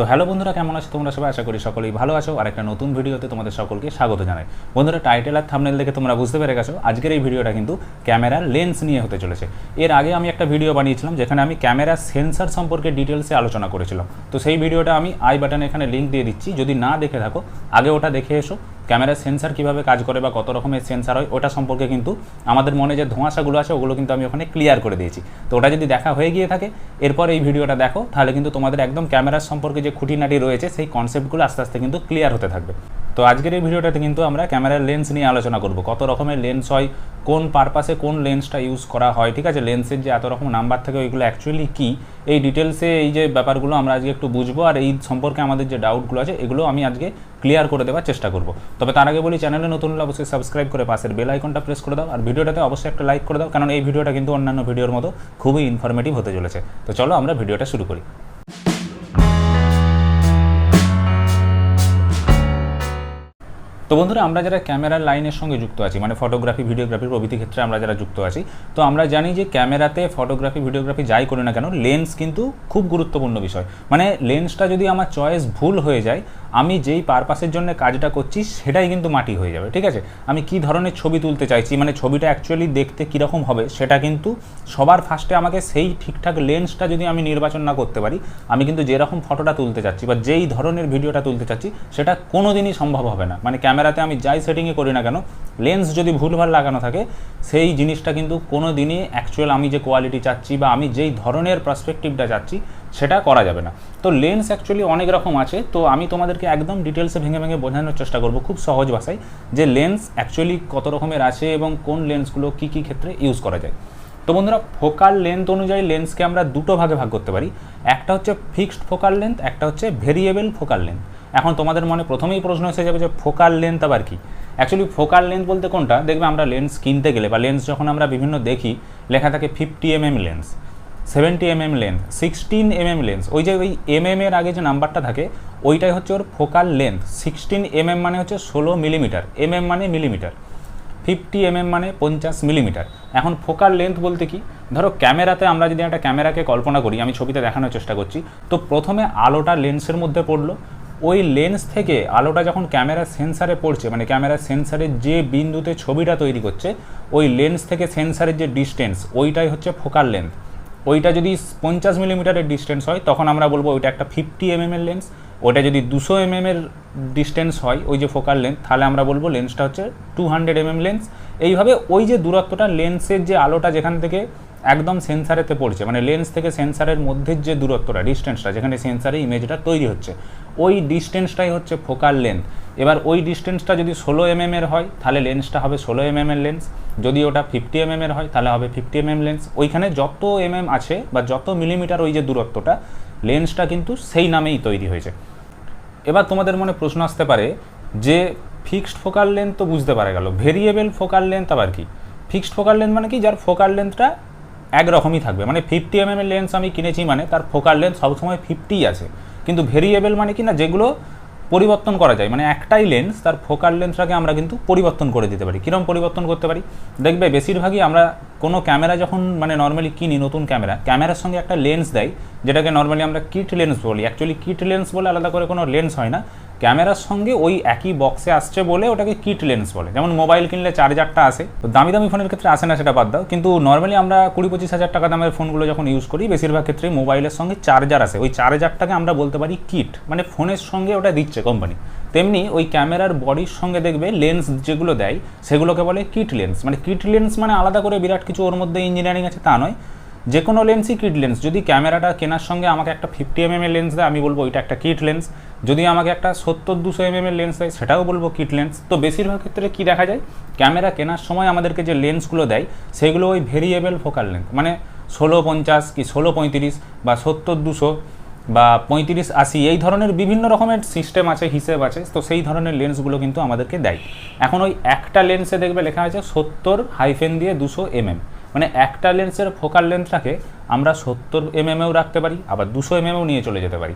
তো হ্যালো বন্ধুরা, কেমন আছো তোমরা? সবাই আশা করি সকলেই ভালো আছো। আর একটা নতুন ভিডিওতে তোমাদের সকলকে স্বাগত জানাই। বন্ধুরা টাইটেল আর থামনেল দেখে তোমরা বুঝতে পেরে গেছো, আজকের এই ভিডিওটা কিন্তু ক্যামেরার লেন্স নিয়ে হতে চলেছে। এর আগে আমি একটা ভিডিও বানিয়েছিলাম, যেখানে আমি ক্যামেরার সেন্সার সম্পর্কে ডিটেলসে আলোচনা করেছিলাম। তো সেই ভিডিওটা আমি আই বাটনে এখানে লিঙ্ক দিয়ে দিচ্ছি। যদি না দেখে থাকো, আগে ওটা দেখে এসো। ক্যামেরার সেন্সার কীভাবে কাজ করে বা কত রকমের সেন্সার হয়, ওটা সম্পর্কে কিন্তু আমাদের মনে যে ধোঁয়াশাগুলো আছে, ওগুলো কিন্তু আমি ওখানে ক্লিয়ার করে দিয়েছি। তো ওটা যদি দেখা হয়ে গিয়ে থাকে, এরপর এই ভিডিওটা দেখো, তাহলে কিন্তু তোমাদের একদম ক্যামেরার সম্পর্কে যে খুঁটিনাটি রয়েছে, সেই কনসেপ্টগুলো আস্তে আস্তে কিন্তু ক্লিয়ার হতে থাকবে। তো আজকের এই ভিডিওটাতে কিন্তু আমরা ক্যামেরার লেন্স নিয়ে আলোচনা করব। কত রকমের লেন্স হয়, কোন পারপাসে কোন লেন্সটা ইউজ করা হয়, ঠিক আছে? লেন্সের যে এত রকম নাম্বার থাকে, ওইগুলো অ্যাকচুয়ালি কী? এই ডিটেলসে এই যে ব্যাপারগুলো আমরা আজকে একটু বুঝব আর এই সম্পর্কে আমাদের যে ডাউটগুলো আছে, এগুলো আমি আজকে ক্লিয়ার করে দেওয়ার চেষ্টা করব। তবে তার আগে বলি চ্যানেলে নতুন হলে অবশ্যই সাবস্ক্রাইব করে পাশের বেল আইকনটা প্রেস করে দাও আর ভিডিওটাতে অবশ্যই একটা লাইক করে দাও কারণ এই ভিডিওটা কিন্তু অন্যান্য ভিডিওর মতো খুবই ইনফরমেটিভ হতে চলেছে। তো চলো আমরা ভিডিওটা শুরু করি। তো বন্ধুরা, আমরা যারা ক্যামেরার লাইনের সঙ্গে যুক্ত আছি মানে ফটোগ্রাফি, ভিডিওগ্রাফি প্রভৃতি ক্ষেত্রে আমরা যারা যুক্ত আছি, তো আমরা জানি যে ক্যামেরাতে ফটোগ্রাফি, ভিডিওগ্রাফি যাই করি না কেন, লেন্স কিন্তু খুব গুরুত্বপূর্ণ বিষয়। মানে লেন্সটা যদি আমার চয়েস ভুল হয়ে যায় আমি যেই পারপাসের জন্য কাজটা করছি, সেটাই কিন্তু মাটি হয়ে যাবে, ঠিক আছে? আমি কি ধরনের ছবি তুলতে চাইছি মানে ছবিটা অ্যাকচুয়ালি দেখতে কীরকম হবে, সেটা কিন্তু সবার ফার্স্টে আমাকে সেই ঠিকঠাক লেন্সটা যদি আমি নির্বাচন না করতে পারি, আমি কিন্তু যেরকম ফটোটা তুলতে চাচ্ছি বা যেই ধরনের ভিডিওটা তুলতে চাচ্ছি, সেটা কোনো দিনই সম্ভব হবে না। মানে ক্যামেরাতে আমি যাই সেটিংয়ে করি না কেন লেন্স যদি ভুলভাল লাগানো থাকে, সেই জিনিসটা কিন্তু কোনো দিনই অ্যাকচুয়াল আমি যে কোয়ালিটি চাচ্ছি বা আমি যেই ধরনের পার্সপেক্টিভটা চাচ্ছি সেটা করা যাবে না। তো লেন্স অ্যাকচুয়ালি অনেক রকম আছে। তো আমি তোমাদেরকে একদম ডিটেলসে ভেঙে ভেঙে বোঝানোর চেষ্টা করব খুব সহজ ভাষায় যে লেন্স অ্যাকচুয়ালি কত রকমের আছে এবং কোন লেন্সগুলো কী কী ক্ষেত্রে ইউজ করা যায়। তো বন্ধুরা ফোকাল লেন্থ অনুযায়ী লেন্সকে আমরা দুটো ভাগে ভাগ করতে পারি। একটা হচ্ছে ফিক্সড ফোকাল লেন্থ একটা হচ্ছে ভেরিয়েবল ফোকাল লেন্থ এখন তোমাদের মনে প্রথমেই প্রশ্ন এসে যাবে যে ফোকাল লেন্থ আবার কি? অ্যাকচুয়ালি ফোকাল লেন্থ বলতে কোনটা? দেখবে আমরা লেন্স কিনতে গেলে বা লেন্স যখন আমরা বিভিন্ন দেখি, লেখা থাকে fifty M M lens seventy M M length sixteen M M lens ওই যে ওই এম এম এর আগে যে নাম্বারটা থাকে, ওইটাই হচ্ছে ওর focal length sixteen M M মানে হচ্ছে ষোলো মিলিমিটার এম এম মানে মিলিমিটার ফিফটি এম এম মানে পঞ্চাশ মিলিমিটার এখন ফোকাল লেন্থ বলতে কি? ধরো ক্যামেরাতে আমরা যদি একটা ক্যামেরাকে কল্পনা করি, আমি ছবিতে দেখানোর চেষ্টা করছি, তো প্রথমে আলোটা লেন্সের মধ্যে পড়ল। ওই লেন্স থেকে আলোটা যখন ক্যামেরার সেন্সারে পড়ছে মানে ক্যামেরার সেন্সারের যে বিন্দুতে ছবিটা তৈরি করছে, ওই লেন্স থেকে সেন্সারের যে ডিস্টেন্স ওইটাই হচ্ছে ফোকাল লেন্থ ওইটা যদি পঞ্চাশ মিলিমিটারের ডিস্টেন্স হয়, তখন আমরা বলব ওইটা একটা ফিফটি এম এর লেন্স ওটা যদি দুশো এম এর ডিস্টেন্স হয়, ওই যে ফোকাল লেন্থ তাহলে আমরা বলব লেন্সটা হচ্ছে টু হান্ড্রেড এম লেন্স এইভাবে ওই যে দূরত্বটা লেন্সের যে আলোটা যেখান থেকে একদম সেন্সারেতে পড়ছে মানে লেন্স থেকে সেন্সারের মধ্যে যে দূরত্বটা ডিস্টেন্সটা যেখানে সেন্সারে ইমেজটা তৈরি হচ্ছে, ওই ডিস্টেন্সটাই হচ্ছে ফোকাল লেন্থ এবার ওই ডিস্টেন্সটা যদি ষোলো এম এর হয়, তাহলে লেন্সটা হবে ষোলো এম এর লেন্স যদি ওটা ফিফটি এম এর হয়, তাহলে হবে ফিফটি এম এম লেন্স ওইখানে যত এম এম আছে বা যত মিলিমিটার ওই যে দূরত্বটা লেন্সটা কিন্তু সেই নামেই তৈরি হয়েছে। এবার তোমাদের মনে প্রশ্ন আসতে পারে যে ফিক্সড ফোকাল লেন্থ তো বুঝতে পারা গেল। ভেরিয়েবল ফোকাল লেন্থ আবার কি? ফিক্সড ফোকাল লেন্থ মানে কি? যার ফোকাল লেন্থটা একরকমই থাকবে। মানে ফিফটি এম এর লেন্স আমি কিনেছি মানে তার ফোকাল লেন্থ সবসময় ফিফটিই আছে। কিন্তু ভেরিয়েবল মানে কি না? যেগুলো পরিবর্তন করা যায়। মানে একটাই লেন্স তার ফোকাল লেন্সটাকে আমরা কিন্তু পরিবর্তন করে দিতে পারি। কীরকম পরিবর্তন করতে পারি? দেখবে বেশিরভাগই আমরা কোনো ক্যামেরা যখন মানে নর্মালি কিনি নতুন ক্যামেরা ক্যামেরার সঙ্গে একটা লেন্স দেয়, যেটাকে নর্মালি আমরা কিট লেন্স বলি। অ্যাকচুয়ালি কিট লেন্স বলে আলাদা করে কোনো লেন্স হয় না। ক্যামেরার সঙ্গে ওই একই বক্সে আসছে বলে ওটাকে কিট লেন্স বলে। যেমন মোবাইল কিনলে চার্জারটা আসে। তো দামি দামি ফোনের ক্ষেত্রে আসে না, সেটা বাদ দাও। কিন্তু নর্মালি আমরা কুড়ি পঁচিশ হাজার টাকা দামের ফোনগুলো যখন ইউজ করি, বেশিরভাগ ক্ষেত্রে মোবাইলের সঙ্গে চার্জার আসে। ওই চার্জারটাকে আমরা বলতে পারি কিট মানে ফোনের সঙ্গে ওটা দিচ্ছে কোম্পানি তেমনি ওই ক্যামেরার বডির সঙ্গে দেখবে লেন্স যেগুলো দেয়, সেগুলোকে বলে কিট লেন্স মানে কিট লেন্স মানে আলাদা করে বিরাট কিছু ওর মধ্যে ইঞ্জিনিয়ারিং আছে তা নয়। যে কোনো লেন্সই কিট লেন্স যদি ক্যামেরাটা কেনার সঙ্গে আমাকে একটা ফিফটি এম এর লেন্স দেয়, আমি বলব ওইটা একটা কিট লেন্স যদি আমাকে একটা সত্তর, দুশো এম এর লেন্স দেয়, সেটাও বলব কিট লেন্স তো বেশিরভাগ ক্ষেত্রে কী দেখা যায়? ক্যামেরা কেনার সময় আমাদেরকে যে লেন্সগুলো দেয়, সেগুলো ওই ভেরিয়েবল ফোকাল লেন্থ মানে ষোলো পঞ্চাশ কি, ষোলো পঁয়ত্রিশ বা সত্তর, দুশো বা পঁয়ত্রিশ, আশি, এই ধরনের বিভিন্ন রকমের সিস্টেম আছে, হিসেব আছে, তো সেই ধরনের লেন্সগুলো কিন্তু আমাদেরকে দেয়। এখন ওই একটা লেন্সে দেখবে লেখা আছে সত্তর হাইফেন দিয়ে দুশো এমএম মানে একটা লেন্সের ফোকাল লেন্থটাকে আমরা সত্তর এমএমও রাখতে পারি, আবার দুশো এমএমও নিয়ে চলে যেতে পারি।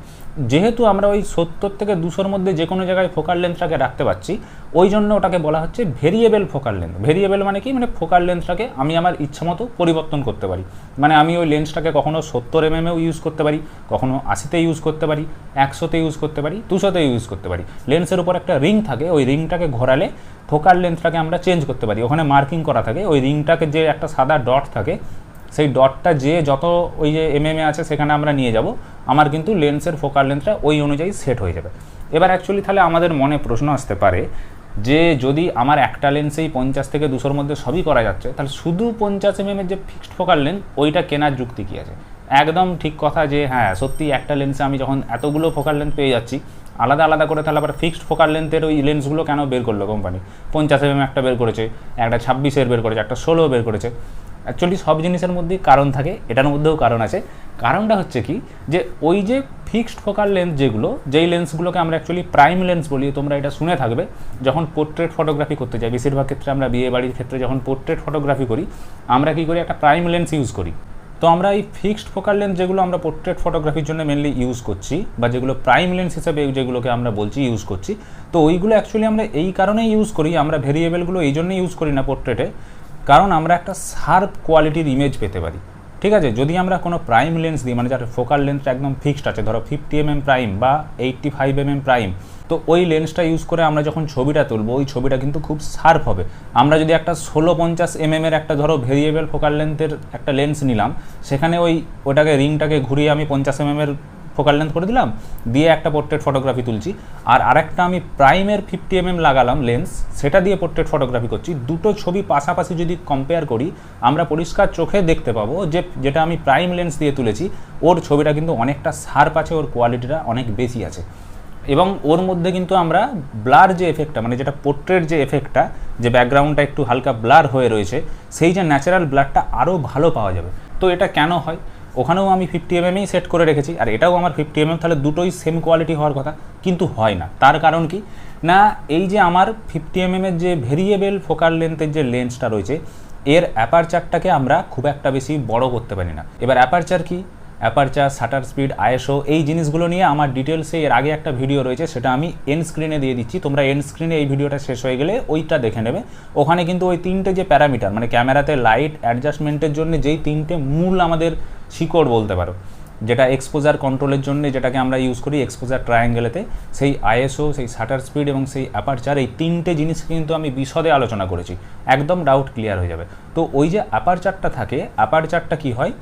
যেহেতু আমরা ওই সত্তর থেকে দুশোর মধ্যে যে কোনো জায়গায় ফোকাল লেন্থটাকে রাখতে পারছি, ওই জন্য ওটাকে বলা হচ্ছে ভেরিয়েবল ফোকাল লেন্থ ভেরিয়েবল মানে কি? মানে ফোকাল লেন্থটাকে আমি আমার ইচ্ছা মতো পরিবর্তন করতে পারি। মানে আমি ওই লেন্সটাকে কখনও সত্তর এমএমও ইউজ করতে পারি, কখনো আশিতে ইউজ করতে পারি, একশোতে ইউজ করতে পারি, দুশোতে ইউজ করতে পারি। লেন্সের উপর একটা রিং থাকে, ওই রিংটাকে ঘোরালে ফোকাল লেন্থটাকে আমরা চেঞ্জ করতে পারি। ওখানে মার্কিং করা থাকে, ওই রিংটাকে যে একটা সাদা ডট থাকে সেই ডটটা যে যত ওই যে এমএমএ আছে সেখানে আমরা নিয়ে যাব, আমার কিন্তু লেন্সের ফোকাল লেন্থটা ওই অনুযায়ী সেট হয়ে যাবে। এবার অ্যাকচুয়ালি তাহলে আমাদের মনে প্রশ্ন আসতে পারে যে যদি আমার একটা লেন্সেই পঞ্চাশ থেকে দুশোর মধ্যে সবই করা যাচ্ছে, তাহলে শুধু পঞ্চাশ এম যে ফিক্সড ফোকাল লেন্থ ওইটা কেনার যুক্তি কী আছে? একদম ঠিক কথা যে হ্যাঁ সত্যি একটা লেন্সে আমি যখন এতগুলো ফোকাল লেন্থ পেয়ে যাচ্ছি, আলাদা আলাদা করে তাহলে আবার ফিক্সড ফোকাল লেন্থের ওই লেন্সগুলো কেন বের করল কোম্পানি পঞ্চাশ এম একটা বের করেছে, একটা ছাব্বিশের বের করেছে, একটা ষোলো বের করেছে। অ্যাকচুয়ালি সব জিনিসের মধ্যেই কারণ থাকে, এটার মধ্যেও কারণ আছে। কারণটা হচ্ছে কি, যে ওই যে ফিক্সড ফোকাল লেন্স যেগুলো, যেই লেন্সগুলোকে আমরা অ্যাকচুয়ালি প্রাইম লেন্স বলি, তোমরা এটা শুনে থাকবে, যখন পোর্ট্রেট ফটোগ্রাফি করতে যাই, বেশিরভাগ ক্ষেত্রে আমরা বিয়ে বাড়ির ক্ষেত্রে যখন পোর্ট্রেট ফটোগ্রাফি করি, আমরা কী করি, একটা প্রাইম লেন্স ইউজ করি। তো আমরা এই ফিক্সড ফোকাল লেন্স যেগুলো আমরা পোর্ট্রেট ফটোগ্রাফির জন্য মেনলি ইউজ করছি, বা যেগুলো প্রাইম লেন্স হিসেবে যেগুলোকে আমরা বলছি ইউজ করছি, তো ওইগুলো অ্যাকচুয়ালি আমরা এই কারণেই ইউজ করি, আমরা ভেরিয়েবলগুলো এই জন্যই ইউজ করি না পোর্ট্রেটে কারণ আমরা একটা শার্প কোয়ালিটির ইমেজ পেতে পারি। ঠিক আছে? যদি আমরা কোনো প্রাইম লেন্স দিই মানে যার ফোকাল লেন্সটা একদম ফিক্সড আছে, ধরো ফিফটি এম প্রাইম বা এইট্টি ফাইভ এম প্রাইম তো ওই লেন্সটা ইউজ করে আমরা যখন ছবিটা তুলবো, ওই ছবিটা কিন্তু খুব শার্প হবে। আমরা যদি একটা ষোলো পঞ্চাশ এম এর একটা, ধরো ভেরিয়েবল ফোকাল লেন্থের একটা লেন্স নিলাম, সেখানে ওই ওটাকে রিংটাকে ঘুরিয়ে আমি পঞ্চাশ এম এর ফোকাল লেন্থ করে দিলাম, দিয়ে একটা পোর্ট্রেট ফটোগ্রাফি তুলছি। আর আরেকটা আমি প্রাইমের ফিফটি এম লাগালাম লেন্স সেটা দিয়ে পোর্ট্রেট ফটোগ্রাফি করছি। দুটো ছবি পাশাপাশি যদি কম্পেয়ার করি, আমরা পরিষ্কার চোখে দেখতে পাবো যে, যেটা আমি প্রাইম লেন্স দিয়ে তুলেছি, ওর ছবিটা কিন্তু অনেকটা শার্প আছে, ওর কোয়ালিটিটা অনেক বেশি আছে। এবং ওর মধ্যে কিন্তু আমরা ব্লার যে এফেক্টটা মানে যেটা পোর্ট্রেট যে এফেক্টটা যে ব্যাকগ্রাউন্ডটা একটু হালকা ব্লার হয়ে রয়েছে, সেই যে ন্যাচারাল ব্লারটা আরও ভালো পাওয়া যাবে। তো এটা কেন হয়? ওখানেও আমি ফিফটি এমএমই সেট করে রেখেছি। আর এটাও আমার ফিফটি এমএম তাহলে দুটোই সেম কোয়ালিটি হওয়ার কথা। কিন্তু হয় না। তার কারণ কি? না, এই যে আমার ফিফটি এমএমের যে ভেরিয়েবল ফোকাল লেন্থের যে লেন্সটা রয়েছে, এর অ্যাপারচারটাকে আমরা খুব একটা বেশি বড় করতে পারি না। এবার অ্যাপারচার কি? অ্যাপারচার শাটার স্পিড আইএসও এই জিনিসগুলো নিয়ে আমার ডিটেলসে এর আগে একটা ভিডিও রয়েছে, সেটা আমি এন স্ক্রিনে দিয়ে দিচ্ছি। তোমরা এন স্ক্রিনে এই ভিডিওটা শেষ হয়ে গেলে ওইটা দেখে নেবে। ওখানে কিন্তু ওই তিনটে যে প্যারামিটার মানে ক্যামেরাতে লাইট অ্যাডজাস্টমেন্টের জন্য যেই তিনটে মূল আমাদের শিকড় বলতে পারো, যেটা এক্সপোজার কন্ট্রোলের জন্য যেটাকে আমরা ইউজ করি এক্সপোজার ট্রায়াঙ্গেলেতে সেই আইএসও সেই শাটার স্পিড এবং সেই অ্যাপারচার এই তিনটে জিনিস কিন্তু আমি বিশদে আলোচনা করেছি, একদম ডাউট ক্লিয়ার হয়ে যাবে। তো ওই যে অ্যাপারচারটা থাকে অ্যাপারচারটা কি হয়?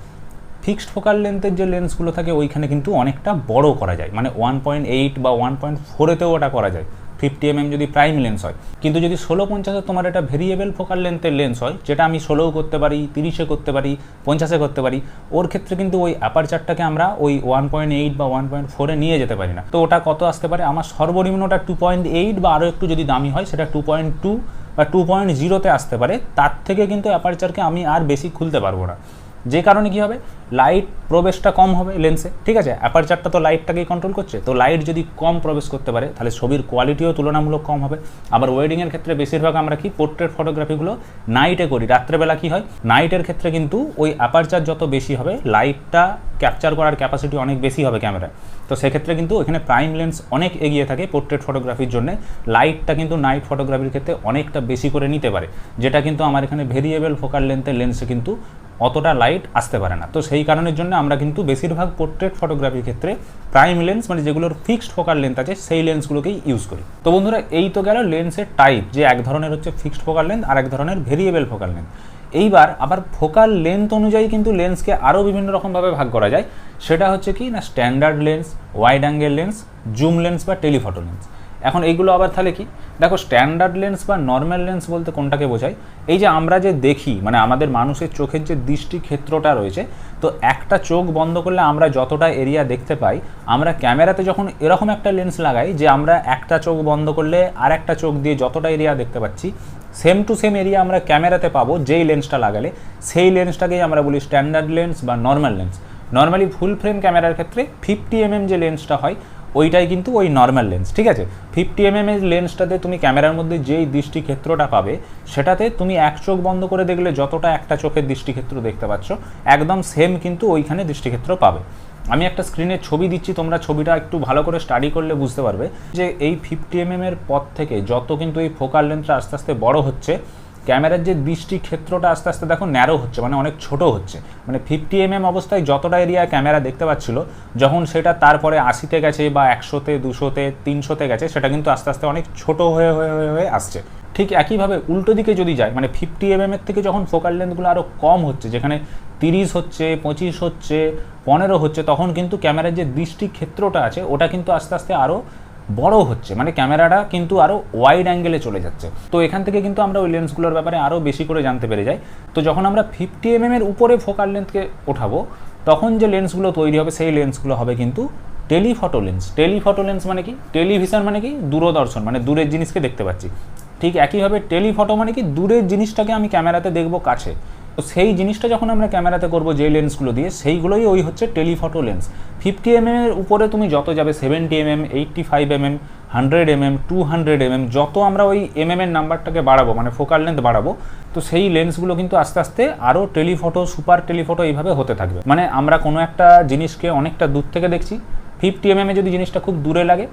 ফিক্সড ফোকাল লেন্থের যে লেন্সগুলো থাকে, ওইখানে কিন্তু অনেকটা বড় করা যায় মানে ওয়ান পয়েন্ট এইট বা ওয়ান পয়েন্ট ফোরেতেও ওটা করা যায়। ফিফটি এম যদি প্রাইম লেন্স হয়। কিন্তু যদি ষোলো পঞ্চাশে তোমার এটা ভেরিয়েবল ফোকাল লেন্থের লেন্স হয়, যেটা আমি ষোলোও করতে পারি, তিরিশে করতে পারি, পঞ্চাশে করতে পারি, ওর ক্ষেত্রে কিন্তু ওই অ্যাপারচারটাকে আমরা ওই ওয়ান পয়েন্ট এইট বা ওয়ান পয়েন্ট ফোরে নিয়ে যেতে পারি না। তো ওটা কত আসতে পারে? আমার সর্বনিম্ন সর্বনিম্নটা টু পয়েন্ট এইট বা আরও একটু যদি দামি হয়, সেটা টু পয়েন্ট টু বা টু পয়েন্ট জিরোতে আসতে পারে। তার থেকে কিন্তু অ্যাপারচারকে আমি আর বেশি খুলতে পারব না। যে কারণে কি হবে? লাইট প্রবেশটা কম হবে লেন্সে ঠিক আছে? অ্যাপারচারটা তো লাইটটাকেই কন্ট্রোল করছে। তো লাইট যদি কম প্রবেশ করতে পারে, তাহলে ছবির কোয়ালিটিও তুলনামূলক কম হবে। আবার ওয়েডিংয়ের ক্ষেত্রে বেশিরভাগ আমরা কি পোর্ট্রেট ফটোগ্রাফিগুলো নাইটে করি। রাত্রেবেলা কি হয়? নাইটের ক্ষেত্রে কিন্তু ওই অ্যাপারচার যত বেশি হবে লাইটটা ক্যাপচার করার ক্যাপাসিটি অনেক বেশি হবে ক্যামেরায় তো সেক্ষেত্রে কিন্তু এখানে প্রাইম লেন্স অনেক এগিয়ে থাকে পোর্ট্রেট ফটোগ্রাফির জন্য। লাইটটা কিন্তু নাইট ফটোগ্রাফির ক্ষেত্রে অনেকটা বেশি করে নিতে পারে, যেটা কিন্তু আমার এখানে ভেরিয়েবল ফোকাল লেন্থের লেন্সে কিন্তু অতটা লাইট আসতে পারে না। তো সেই কারণের জন্য আমরা কিন্তু বেশিরভাগ পোর্ট্রেট ফটোগ্রাফির ক্ষেত্রে প্রাইম লেন্স মানে যেগুলোর ফিক্সড ফোকাল লেন্থ আছে, সেই লেন্সগুলোকেই ইউজ করি। তো বন্ধুরা, এই তো গেল লেন্সের টাইপ যে এক ধরনের হচ্ছে ফিক্সড ফোকাল লেন্থ আর এক ধরনের ভেরিয়েবল ফোকাল লেন্থ এইবার আবার ফোকাল লেন্থ অনুযায়ী কিন্তু লেন্সকে আরও বিভিন্ন রকমভাবে ভাগ করা যায়। সেটা হচ্ছে কি না standard lens wide angle lens zoom lens বা টেলিফটো লেন্স এখন এইগুলো আবার তাহলে কি? দেখো স্ট্যান্ডার্ড লেন্স বা নর্মাল লেন্স বলতে কোনটাকে বোঝায়? এই যে আমরা যে দেখি মানে আমাদের মানুষের চোখের যে দৃষ্টি ক্ষেত্রটা রয়েছে, তো একটা চোখ বন্ধ করলে আমরা যতটা এরিয়া দেখতে পাই, আমরা ক্যামেরাতে যখন এরকম একটা লেন্স লাগাই যে আমরা একটা চোখ বন্ধ করলে আর একটা চোখ দিয়ে যতটা এরিয়া দেখতে পাচ্ছি সেম টু সেম এরিয়া আমরা ক্যামেরাতে পাবো, যেই লেন্সটা লাগালে। সেই লেন্সটাকেই আমরা বলি স্ট্যান্ডার্ড লেন্স বা normal lens normally full frame ক্যামেরার ক্ষেত্রে ফিফটি এমএম যে লেন্সটা হয়, ওইটাই কিন্তু ওই নর্মাল লেন্স ঠিক আছে? ফিফটি এম এর লেন্সটাতে তুমি ক্যামেরার মধ্যে যেই দৃষ্টিক্ষেত্রটা পাবে, সেটাতে তুমি এক চোখ বন্ধ করে দেখলে যতটা একটা চোখের দৃষ্টিক্ষেত্র দেখতে পাচ্ছ, একদম সেম কিন্তু ওইখানে দৃষ্টিক্ষেত্র পাবে। আমি একটা স্ক্রিনে ছবি দিচ্ছি, তোমরা ছবিটা একটু ভালো করে স্টাডি করলে বুঝতে পারবে যে এই ফিফটি এম এর পর থেকে যত কিন্তু এই ফোকাল লেন্সটা আস্তে আস্তে বড় হচ্ছে ক্যামেরার যে দৃষ্টি ক্ষেত্রটা আস্তে আস্তে দেখো ন্যারো হচ্ছে মানে অনেক ছোট হচ্ছে। মানে ফিফটি এম এম অবস্থায় যতটা এরিয়া ক্যামেরা দেখতে পাচ্ছিল, যখন সেটা তারপরে আশিতে গেছে বা একশোতে, দুশোতে, তিনশোতে গেছে, সেটা কিন্তু আস্তে আস্তে অনেক ছোট হয়ে হয়ে হয়ে হয়ে আসছে। ঠিক একইভাবে উল্টো দিকে যদি যায় মানে ফিফটি এম এর থেকে যখন ফোকাল লেন্থগুলো আরও কম হচ্ছে, যেখানে তিরিশ হচ্ছে, পঁচিশ হচ্ছে, পনেরো হচ্ছে, তখন কিন্তু ক্যামেরার যে দৃষ্টি ক্ষেত্রটা আছে, ওটা কিন্তু আস্তে আস্তে আরও বড় হচ্ছে। মানে ক্যামেরাটা কিন্তু আরও ওয়াইড অ্যাঙ্গেলে চলে যাচ্ছে। তো এখান থেকে কিন্তু আমরা ওই লেন্সগুলোর ব্যাপারে আরও বেশি করে জানতে পেরে যাই। তো যখন আমরা ফিফটি এম এর উপরে ফোকাল লেন্থকে ওঠাবো, তখন যে লেন্সগুলো তৈরি হবে, সেই লেন্সগুলো হবে কিন্তু টেলিফটো লেন্স টেলিফটো লেন্স মানে কি? টেলিভিশন মানে কি? দূরদর্শন মানে দূরের জিনিসকে দেখতে পাচ্ছি। ঠিক একইভাবে টেলিফটো মানে কি দূরের জিনিসটাকে আমি ক্যামেরাতে দেখব কাছে। তো সেই জিনিসটা যখন আমরা ক্যামেরাতে করব যে লেন্সগুলো দিয়ে, সেইগুলোই ওই হচ্ছে টেলিফটো লেন্স ফিফটি এম এর উপরে তুমি যত যাবে seventy M M eighty five M M hundred M M two hundred M M যত আমরা ওই এম এম এর নাম্বারটাকে বাড়াবো মানে ফোকাল লেন্থ বাড়াবো, তো সেই লেন্সগুলো কিন্তু আস্তে আস্তে আরও টেলিফটো সুপার টেলিফটো এইভাবে হতে থাকবে। মানে আমরা কোনো একটা জিনিসকে অনেকটা দূর থেকে দেখছি। ফিফটি এম এ যদি জিনিসটা খুব দূরে লাগে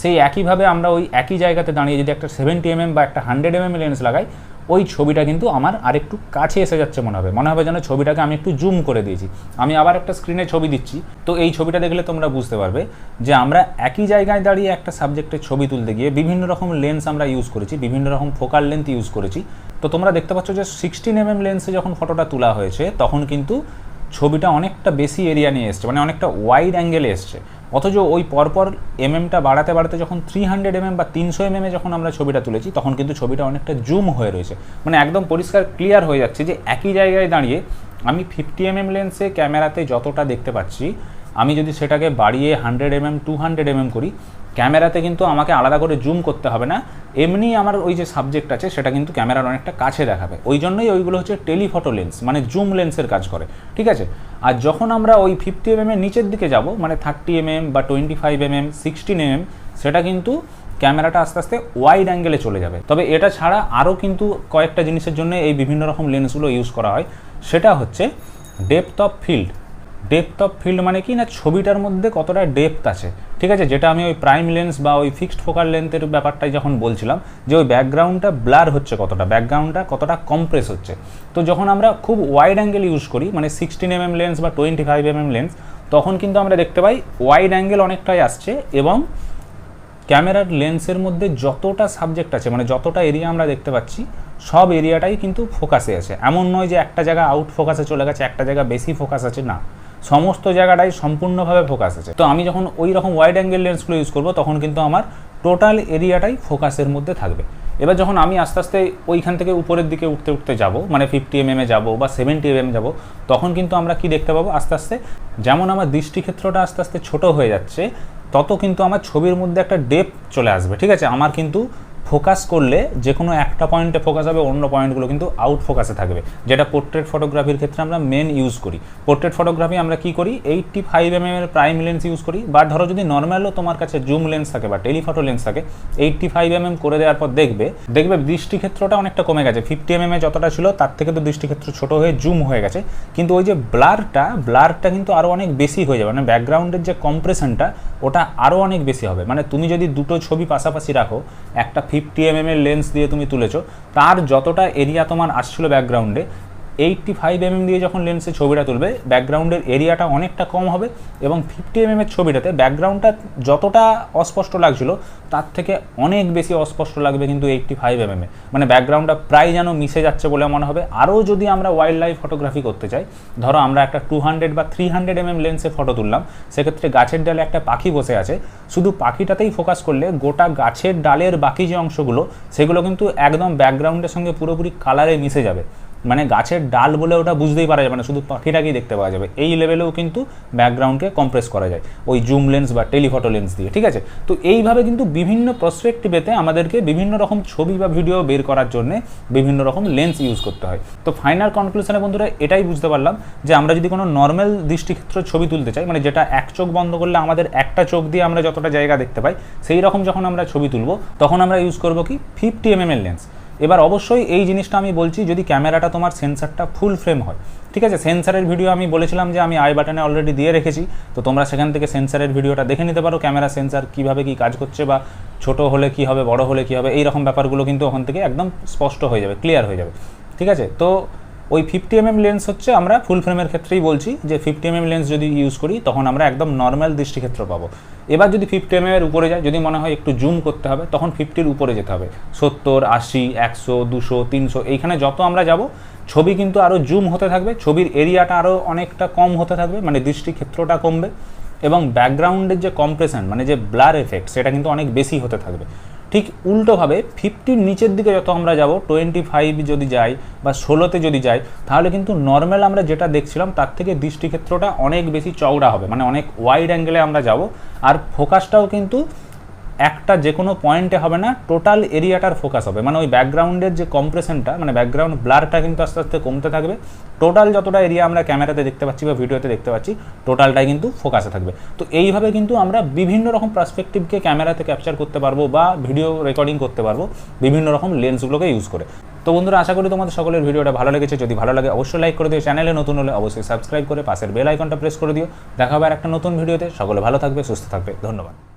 সেই একইভাবে আমরা ওই একই জায়গাতে দাঁড়িয়ে যদি একটা সেভেন্টি এম বা একটা হান্ড্রেড এম লেন্স লাগাই, ওই ছবিটা কিন্তু আমার আরেকটু কাছে এসে যাচ্ছে মনে হবে। মনে হবে যেন ছবিটাকে আমি একটু জুম করে দিয়েছি। আমি আবার একটা স্ক্রিনে ছবি দিচ্ছি। তো এই ছবিটা দেখলে তোমরা বুঝতে পারবে যে আমরা একই জায়গায় দাঁড়িয়ে একটা সাবজেক্টের ছবি তুলতে গিয়ে বিভিন্ন রকম লেন্স আমরা ইউজ করেছি, বিভিন্ন রকম ফোকাল লেন্থ ইউজ করেছি। তো তোমরা দেখতে পাচ্ছ যে সিক্সটিন এম এম লেন্সে যখন ফটোটা তোলা হয়েছে, তখন কিন্তু ছবিটা অনেকটা বেশি এরিয়া নিয়ে এসছে মানে অনেকটা ওয়াইড অ্যাঙ্গেলে এসছে। অথচ ওই পরপর এমএমটা বাড়াতে বাড়াতে যখন থ্রি হান্ড্রেড এমএম বা তিনশো এমএমে যখন আমরা ছবিটা তুলেছি, তখন কিন্তু ছবিটা অনেকটা জুম হয়ে রয়েছে। মানে একদম পরিষ্কার ক্লিয়ার হয়ে যাচ্ছে যে একই জায়গায় দাঁড়িয়ে আমি ফিফটি এমএম লেন্সে ক্যামেরাতে যতটা দেখতে পাচ্ছি, আমি যদি সেটাকে বাড়িয়ে hundred MM two hundred MM করি, ক্যামেরাতে কিন্তু আমাকে আলাদা করে জুম করতে হবে না। এমনি আমার ওই যে সাবজেক্ট আছে, সেটা কিন্তু ক্যামেরার অনেকটা কাছে দেখাবে। ওই জন্যই ওইগুলো হচ্ছে টেলিফটো লেন্স মানে জুম লেন্সের কাজ করে। ঠিক আছে? আর যখন আমরা ওই ফিফটি এম এর নিচের দিকে যাব মানে থার্টি এম বা twenty five M sixteen M সেটা কিন্তু ক্যামেরাটা আস্তে আস্তে ওয়াইড অ্যাঙ্গেলে চলে যাবে। তবে এটা ছাড়া আরও কিন্তু কয়েকটা জিনিসের জন্য এই বিভিন্ন রকম লেন্সগুলো ইউজ করা হয়। সেটা হচ্ছে depth of field depth of field মানে কি না, ছবিটার মধ্যে কতটা ডেপথ আছে। ঠিক আছে? যেটা আমি ওই প্রাইম লেন্স বা ওই ফিক্সড ফোকাল লেন্থের ব্যাপারটাই যখন বলছিলাম, যে ওই ব্যাকগ্রাউন্ডটা ব্লার হচ্ছে কতটা ব্যাকগ্রাউন্ডটা কতটা কম্প্রেস হচ্ছে। তো যখন আমরা খুব ওয়াইড অ্যাঙ্গেল ইউজ করি মানে সিক্সটিন এম লেন্স বা টোয়েন্টি ফাইভ এম লেন্স তখন কিন্তু আমরা দেখতে পাই ওয়াইড অ্যাঙ্গেল অনেকটাই আসছে এবং ক্যামেরার লেন্সের মধ্যে যতটা সাবজেক্ট আছে মানে যতটা এরিয়া আমরা দেখতে পাচ্ছি, সব এরিয়াটাই কিন্তু ফোকাসে আছে। এমন নয় যে একটা জায়গা আউট ফোকাসে চলে গেছে, একটা জায়গা বেশি ফোকাস আছে, না। সমস্ত জায়গাটাই সম্পূর্ণভাবে ফোকাস আছে। তো আমি যখন ওই রকম ওয়াইড অ্যাঙ্গেল লেন্সগুলো ইউজ করব, তখন কিন্তু আমার টোটাল এরিয়াটাই ফোকাসের মধ্যে থাকবে। এবার যখন আমি আস্তে আস্তে ওইখান থেকে উপরের দিকে উঠতে উঠতে যাব মানে ফিফটি এম এমে যাব বা সেভেন্টি এম যাব, তখন কিন্তু আমরা কি দেখতে পাবো? আস্তে আস্তে যেমন আমার দৃষ্টিক্ষেত্রটা আস্তে আস্তে ছোট হয়ে যাচ্ছে, তত কিন্তু আমার ছবির মধ্যে একটা ডেপ চলে আসবে, ঠিক আছে? আমার কিন্তু ফোকাস করলে যে কোনো একটা পয়েন্টে ফোকাস হবে, অন্য পয়েন্টগুলো কিন্তু আউট ফোকাসে থাকবে। যেটা পোর্ট্রেট ফটোগ্রাফির ক্ষেত্রে আমরা মেন ইউজ করি। পোর্ট্রেট ফটোগ্রাফি আমরা কি করি? এইটটি ফাইভ এম এর প্রাইম লেন্স ইউজ করি। বা ধরো যদি নর্মালও তোমার কাছে জুম লেন্স থাকে বা টেলিফটো লেন্স থাকে এইটটি ফাইভ এম এম করে দেওয়ার পর দেখবে দেখবে দৃষ্টিক্ষেত্রটা অনেকটা কমে গেছে। ফিফটি এম এম এ যতটা ছিল, তার থেকে তো দৃষ্টিক্ষেত্র ছোট হয়ে জুম হয়ে গেছে। কিন্তু ওই যে ব্লারটা ব্লারটা কিন্তু আরও অনেক বেশি হয়ে যাবে। মানে ব্যাকগ্রাউন্ডের যে কম্প্রেশনটা ওটা আরও অনেক বেশি হবে। মানে তুমি যদি দুটো ছবি পাশাপাশি রাখো, একটা ফিফটি এম এম এর লেন্স দিয়ে তুমি তুলেছো তার যতটা এরিয়া তোমার আসছিল ব্যাকগ্রাউন্ডে এইটটি ফাইভ এমএম দিয়ে যখন লেন্সে ছবিটা তুলবে ব্যাকগ্রাউন্ডের এরিয়াটা অনেকটা কম হবে এবং ফিফটি এমএম এর ছবিটাতে ব্যাকগ্রাউন্ডটা যতটা অস্পষ্ট লাগছিল, তার থেকে অনেক বেশি অস্পষ্ট লাগবে কিন্তু এইটটি ফাইভ এমএম এ। মানে ব্যাকগ্রাউন্ডটা প্রায় যেন মিশে যাচ্ছে বলে মনে হবে। আরও যদি আমরা ওয়াইল্ড লাইফ ফটোগ্রাফি করতে চাই, ধরো আমরা একটা টু হান্ড্রেড বা থ্রি হান্ড্রেড এমএম লেন্সে ফটো তুললাম, সেক্ষেত্রে গাছের ডালে একটা পাখি বসে আছে, শুধু পাখিটাতেই ফোকাস করলে গোটা গাছের ডালের বাকি যে অংশগুলো, সেগুলো কিন্তু একদম ব্যাকগ্রাউন্ডের সঙ্গে পুরোপুরি কালারে মিশে যাবে। মানে গাছের ডাল বলে ওটা বুঝতেই পারা যাবে না শুধু পাখিটাকেই দেখতে পাওয়া যাবে। এই লেভেলেও কিন্তু ব্যাকগ্রাউন্ডকে কম্প্রেস করা যায়, ওই জুম লেন্স বা টেলিফটো লেন্স দিয়ে, ঠিক আছে? তো এইভাবে কিন্তু বিভিন্ন প্রসপেক্টিভেতে আমাদেরকে বিভিন্ন রকম ছবি বা ভিডিও বের করার জন্য বিভিন্ন রকম লেন্স ইউজ করতে হয়। তো ফাইনাল কনক্লুশনে বন্ধুরা এটাই বুঝতে পারলাম যে আমরা যদি কোনো নর্মাল দৃষ্টিক্ষেত্র ছবি তুলতে চাই মানে যেটা এক চোখ বন্ধ করলে আমাদের একটা চোখ দিয়ে আমরা যতটা জায়গা দেখতে পাই, সেই রকম যখন আমরা ছবি তুলব, তখন আমরা ইউজ করব কি? ফিফটি এম এর লেন্স এবার অবশ্যই এই জিনিসটা আমি বলছি, যদি ক্যামেরাটা তোমার সেন্সারটা ফুল ফ্রেম হয়। ঠিক আছে? সেন্সারের ভিডিও আমি বলেছিলাম যে আমি আই বাটনে অলরেডি দিয়ে রেখেছি। তো তোমরা সেখান থেকে সেন্সারের ভিডিওটা দেখে নিতে পারো, ক্যামেরা সেন্সার কীভাবে কি কাজ করছে বা ছোট হলে কি হবে, বড় হলে কি হবে এই রকম ব্যাপারগুলো কিন্তু ওখান থেকে একদম স্পষ্ট হয়ে যাবে ক্লিয়ার হয়ে যাবে। ঠিক আছে? তো ওই ফিফটি এম লেন্স হচ্ছে আমরা ফুল ফ্রেমের ক্ষেত্রেই বলছি যে ফিফটি এম লেন্স যদি ইউজ করি, তখন আমরা একদম নর্মাল দৃষ্টিক্ষেত্র পাবো। এবার যদি ফিফটি এম এর উপরে যায় যদি মনে হয় একটু জুম করতে হবে, তখন ফিফটির উপরে যেতে হবে। সত্তর, আশি, একশো, দুশো, তিনশো, এইখানে যত আমরা যাব, ছবি কিন্তু আরও জুম হতে থাকবে, ছবির এরিয়াটা আরও অনেকটা কম হতে থাকবে মানে দৃষ্টিক্ষেত্রটা কমবে। এবং ব্যাকগ্রাউন্ডের যে কম্প্রেশন মানে যে ব্লার এফেক্ট সেটা কিন্তু অনেক বেশি হতে থাকবে। ঠিক উল্টোভাবে ফিফটির নিচের দিকে যত আমরা যাব টোয়েন্টি ফাইভ যদি যাই বা ষোলোতে যদি যাই, তাহলে কিন্তু নর্মাল আমরা যেটা দেখছিলাম তার থেকে দৃষ্টিক্ষেত্রটা অনেক বেশি চওড়া হবে মানে অনেক ওয়াইড অ্যাঙ্গেলে আমরা যাব। আর ফোকাসটাও কিন্তু একটা যে কোনো পয়েন্টে হবে না টোটাল এরিয়াটার ফোকাস হবে। মানে ওই ব্যাকগ্রাউন্ডের যে কম্প্রেশনটা মানে ব্যাকগ্রাউন্ড ব্লারটা কিন্তু আস্তে আস্তে কমতে থাকবে। টোটাল যতটা এরিয়া আমরা ক্যামেরাতে দেখতে পাচ্ছি বা ভিডিওতে দেখতে পাচ্ছি টোটালটাই কিন্তু ফোকাসে থাকবে। তো এইভাবে কিন্তু আমরা বিভিন্ন রকম পার্সপেক্টিভকে ক্যামেরাতে ক্যাপচার করতে পারব বা ভিডিও রেকর্ডিং করতে পারব, বিভিন্ন রকম লেন্সগুলোকে ইউজ করে। তো বন্ধুরা, আশা করি তোমাদের সকলের ভিডিওটা ভালো লেগেছে। যদি ভালো লাগে, অবশ্যই লাইক করে দিও। চ্যানেলে নতুন হলে অবশ্যই সাবস্ক্রাইব করে পাশের বেল আইকনটা প্রেস করে দিও। দেখা হবে আর একটা নতুন ভিডিওতে সকলে ভালো থাকবে, সুস্থ থাকবে। ধন্যবাদ।